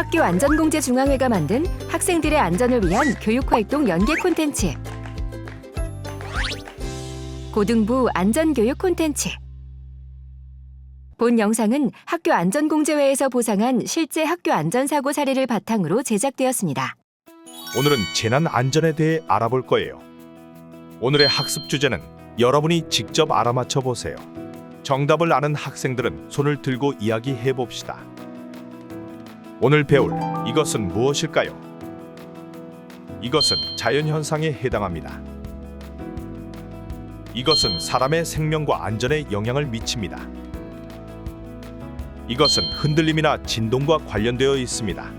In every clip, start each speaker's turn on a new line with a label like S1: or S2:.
S1: 학교 안전공제중앙회가 만든 학생들의 안전을 위한 교육활동 연계 콘텐츠. 고등부 안전교육 콘텐츠. 본 영상은 학교 안전공제회에서 보상한 실제 학교 안전사고 사례를 바탕으로 제작되었습니다.
S2: 오늘은 재난 안전에 대해 알아볼 거예요. 오늘의 학습 주제는 여러분이 직접 알아맞혀 보세요. 정답을 아는 학생들은 손을 들고 이야기해 봅시다. 오늘 배울 이것은 무엇일까요? 이것은 자연 현상에 해당합니다. 이것은 사람의 생명과 안전에 영향을 미칩니다. 이것은 흔들림이나 진동과 관련되어 있습니다.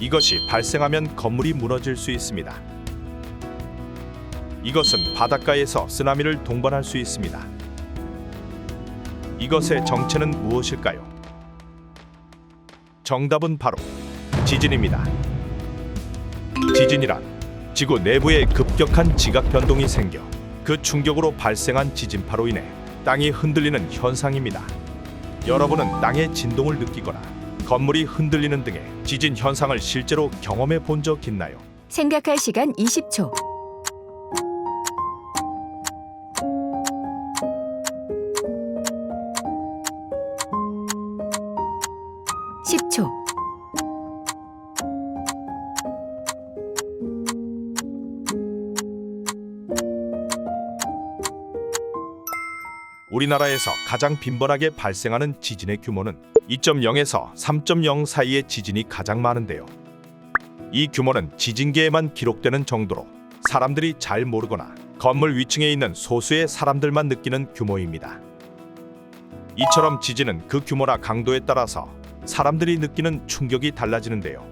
S2: 이것이 발생하면 건물이 무너질 수 있습니다. 이것은 바닷가에서 쓰나미를 동반할 수 있습니다. 이것의 정체는 무엇일까요? 정답은 바로 지진입니다. 지진이란 지구 내부에 급격한 지각 변동이 생겨 그 충격으로 발생한 지진파로 인해 땅이 흔들리는 현상입니다. 여러분은 땅의 진동을 느끼거나 건물이 흔들리는 등의 지진 현상을 실제로 경험해 본 적 있나요?
S1: 생각할 시간 20초.
S2: 우리나라에서 가장 빈번하게 발생하는 지진의 규모는 2.0에서 3.0 사이의 지진이 가장 많은데요. 이 규모는 지진계에만 기록되는 정도로 사람들이 잘 모르거나 건물 위층에 있는 소수의 사람들만 느끼는 규모입니다. 이처럼 지진은 그 규모나 강도에 따라서 사람들이 느끼는 충격이 달라지는데요.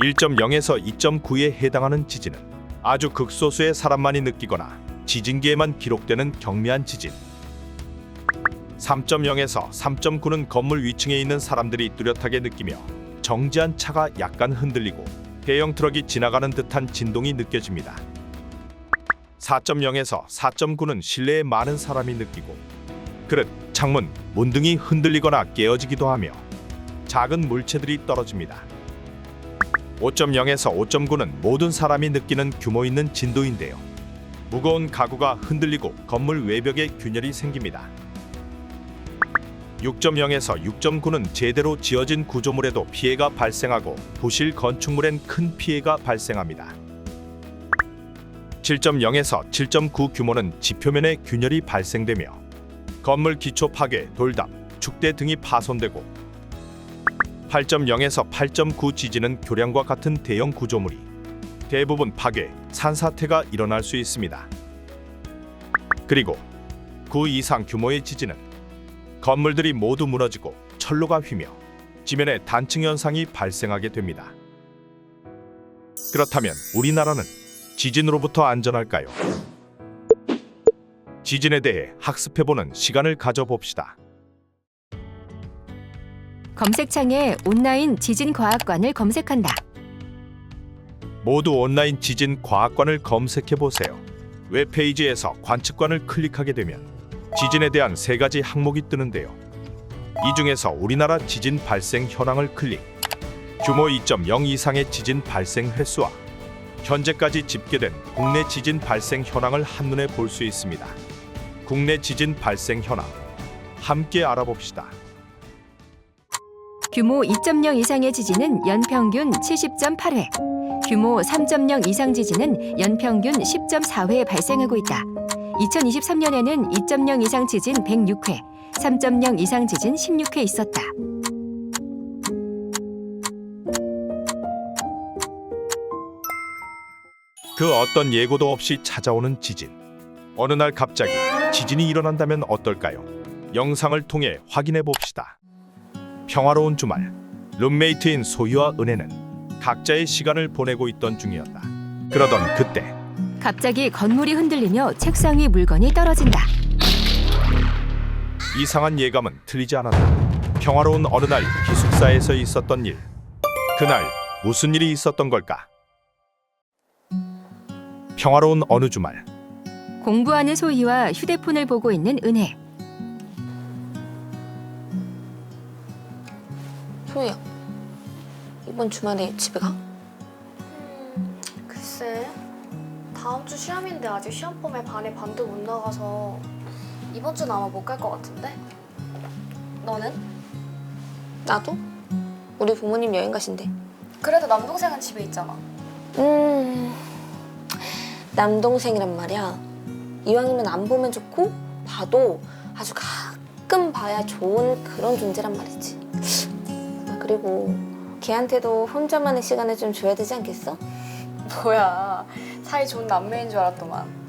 S2: 1.0에서 2.9에 해당하는 지진은 아주 극소수의 사람만이 느끼거나 지진계에만 기록되는 경미한 지진. 3.0에서 3.9는 건물 위층에 있는 사람들이 뚜렷하게 느끼며 정지한 차가 약간 흔들리고 대형 트럭이 지나가는 듯한 진동이 느껴집니다. 4.0에서 4.9는 실내에 많은 사람이 느끼고 그릇, 창문, 문 등이 흔들리거나 깨어지기도 하며 작은 물체들이 떨어집니다. 5.0에서 5.9는 모든 사람이 느끼는 규모 있는 진도인데요. 무거운 가구가 흔들리고 건물 외벽에 균열이 생깁니다. 6.0에서 6.9는 제대로 지어진 구조물에도 피해가 발생하고 부실 건축물엔 큰 피해가 발생합니다. 7.0에서 7.9 규모는 지표면에 균열이 발생되며 건물 기초 파괴, 돌담, 축대 등이 파손되고 8.0에서 8.9 지진은 교량과 같은 대형 구조물이 대부분 파괴, 산사태가 일어날 수 있습니다. 그리고 9 이상 규모의 지진은 건물들이 모두 무너지고 철로가 휘며 지면에 단층 현상이 발생하게 됩니다. 그렇다면 우리나라는 지진으로부터 안전할까요? 지진에 대해 학습해보는 시간을 가져봅시다.
S1: 검색창에 온라인 지진 과학관을 검색한다.
S2: 모두 온라인 지진 과학관을 검색해 보세요. 웹페이지에서 관측관을 클릭하게 되면 지진에 대한 세 가지 항목이 뜨는데요. 이 중에서 우리나라 지진 발생 현황을 클릭. 규모 2.0 이상의 지진 발생 횟수와 현재까지 집계된 국내 지진 발생 현황을 한눈에 볼 수 있습니다. 국내 지진 발생 현황 함께 알아봅시다.
S1: 규모 2.0 이상의 지진은 연평균 70.8회, 규모 3.0 이상 지진은 연평균 10.4회 발생하고 있다. 2023년에는 2.0 이상 지진 106회, 3.0 이상 지진 16회 있었다.
S2: 그 어떤 예고도 없이 찾아오는 지진. 어느 날 갑자기 지진이 일어난다면 어떨까요? 영상을 통해 확인해 봅시다. 평화로운 주말. 룸메이트인 소희와 은혜는 각자의 시간을 보내고 있던 중이었다. 그러던 그때
S1: 갑자기 건물이 흔들리며 책상 위 물건이 떨어진다.
S2: 이상한 예감은 틀리지 않았다. 평화로운 어느 날 기숙사에서 있었던 일. 그날 무슨 일이 있었던 걸까? 평화로운 어느 주말
S1: 공부하는 소희와 휴대폰을 보고 있는 은혜.
S3: 소희야, 이번 주말에 집에 가?
S4: 다음 주 시험인데 아직 시험 폼에 반에 반도 못 나가서 이번 주는 아마 못 갈 것 같은데 너는?
S3: 나도? 우리 부모님 여행 가신대.
S4: 그래도 남동생은 집에 있잖아
S3: 음, 남동생이란 말이야. 이왕이면 안 보면 좋고, 봐도 아주 가끔 봐야 좋은 그런 존재란 말이지. 아, 그리고 걔한테도 혼자만의 시간을 좀 줘야 되지 않겠어?
S4: 뭐야 사이 좋은 남매인 줄 알았더만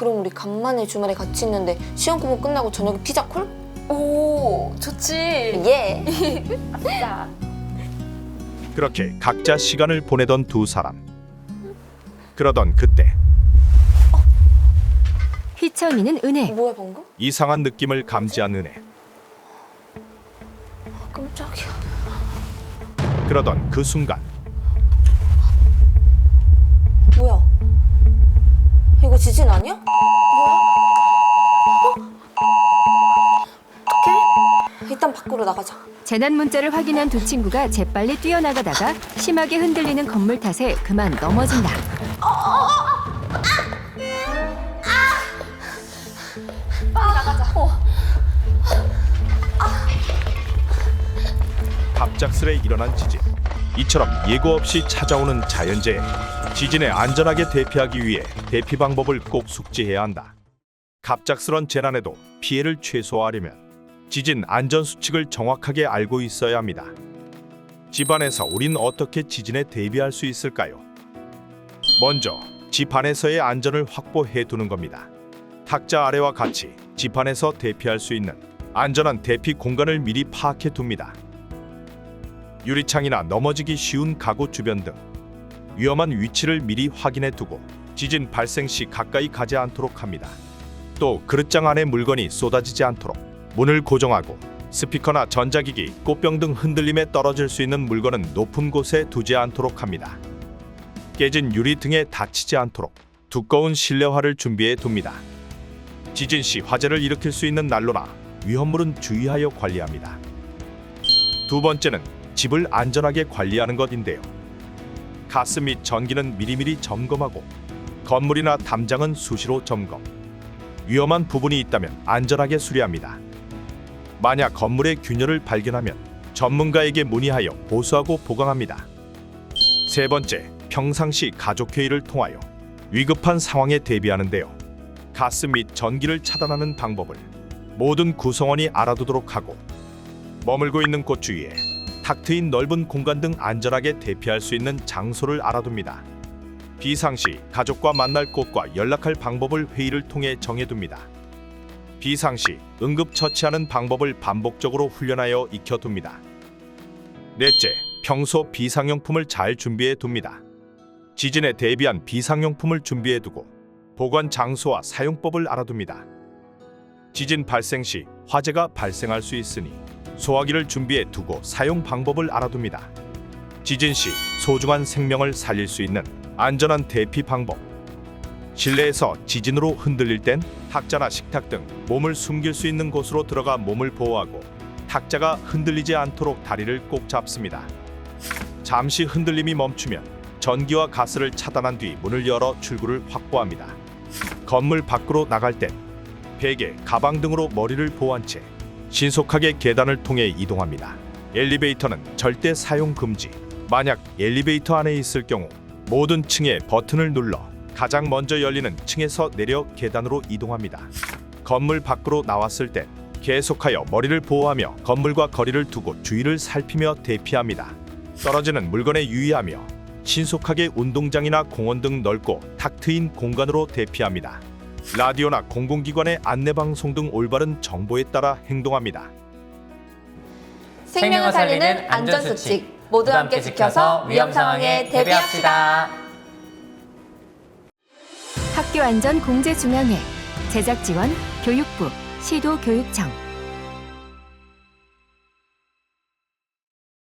S3: 그럼 우리 간만에 주말에 같이 있는데 시험 공부 끝나고 저녁에 피자 콜?
S4: 오 좋지
S3: 예.
S4: 아싸
S2: 그렇게 각자 시간을 보내던 두 사람. 그러던 그때
S1: 휘청이는 은혜.
S3: 뭐야 방금?
S2: 이상한 느낌을 감지한 은혜.
S3: 아, 깜짝이야.
S2: 그러던 그 순간
S3: 지진 아니야? 뭐야? 어떡해? 일단 밖으로 나가자.
S1: 재난 문자를 확인한 두 친구가 재빨리 뛰어나가다가 심하게 흔들리는 건물 탓에 그만 넘어진다.
S2: 갑작스레 일어난 지진. 이처럼 예고 없이 찾아오는 자연재해. 지진에 안전하게 대피하기 위해 대피 방법을 꼭 숙지해야 한다. 갑작스런 재난에도 피해를 최소화하려면 지진 안전 수칙을 정확하게 알고 있어야 합니다. 집안에서 우린 어떻게 지진에 대비할 수 있을까요? 먼저 집 안에서의 안전을 확보해 두는 겁니다. 탁자 아래와 같이 집 안에서 대피할 수 있는 안전한 대피 공간을 미리 파악해 둡니다. 유리창이나 넘어지기 쉬운 가구 주변 등 위험한 위치를 미리 확인해 두고 지진 발생 시 가까이 가지 않도록 합니다. 또 그릇장 안에 물건이 쏟아지지 않도록 문을 고정하고 스피커나 전자기기, 꽃병 등 흔들림에 떨어질 수 있는 물건은 높은 곳에 두지 않도록 합니다. 깨진 유리 등에 다치지 않도록 두꺼운 실내화를 준비해 둡니다. 지진 시 화재를 일으킬 수 있는 난로나 위험물은 주의하여 관리합니다. 두 번째는 집을 안전하게 관리하는 것인데요. 가스 및 전기는 미리미리 점검하고 건물이나 담장은 수시로 점검. 위험한 부분이 있다면 안전하게 수리합니다. 만약 건물의 균열을 발견하면 전문가에게 문의하여 보수하고 보강합니다. 세 번째, 평상시 가족 회의를 통하여 위급한 상황에 대비하는데요. 가스 및 전기를 차단하는 방법을 모든 구성원이 알아두도록 하고 머물고 있는 곳 주위에 탁 트인 넓은 공간 등 안전하게 대피할 수 있는 장소를 알아둡니다. 비상시 가족과 만날 곳과 연락할 방법을 회의를 통해 정해둡니다. 비상시 응급 처치하는 방법을 반복적으로 훈련하여 익혀둡니다. 넷째, 평소 비상용품을 잘 준비해 둡니다. 지진에 대비한 비상용품을 준비해 두고 보관 장소와 사용법을 알아둡니다. 지진 발생 시 화재가 발생할 수 있으니 소화기를 준비해 두고 사용 방법을 알아둡니다. 지진 시 소중한 생명을 살릴 수 있는 안전한 대피 방법. 실내에서 지진으로 흔들릴 땐 탁자나 식탁 등 몸을 숨길 수 있는 곳으로 들어가 몸을 보호하고 탁자가 흔들리지 않도록 다리를 꼭 잡습니다. 잠시 흔들림이 멈추면 전기와 가스를 차단한 뒤 문을 열어 출구를 확보합니다. 건물 밖으로 나갈 땐 베개, 가방 등으로 머리를 보호한 채 신속하게 계단을 통해 이동합니다. 엘리베이터는 절대 사용 금지. 만약 엘리베이터 안에 있을 경우 모든 층에 버튼을 눌러 가장 먼저 열리는 층에서 내려 계단으로 이동합니다. 건물 밖으로 나왔을 땐 계속하여 머리를 보호하며 건물과 거리를 두고 주위를 살피며 대피합니다. 떨어지는 물건에 유의하며 신속하게 운동장이나 공원 등 넓고 탁 트인 공간으로 대피합니다. 라디오나 공공기관의 안내방송 등 올바른 정보에 따라 행동합니다.
S3: 생명을 살리는 안전수칙 모두 함께 지켜서 위험 상황에 대비합시다.
S1: 학교 안전 공제 중앙회 제작 지원 교육부 시도교육청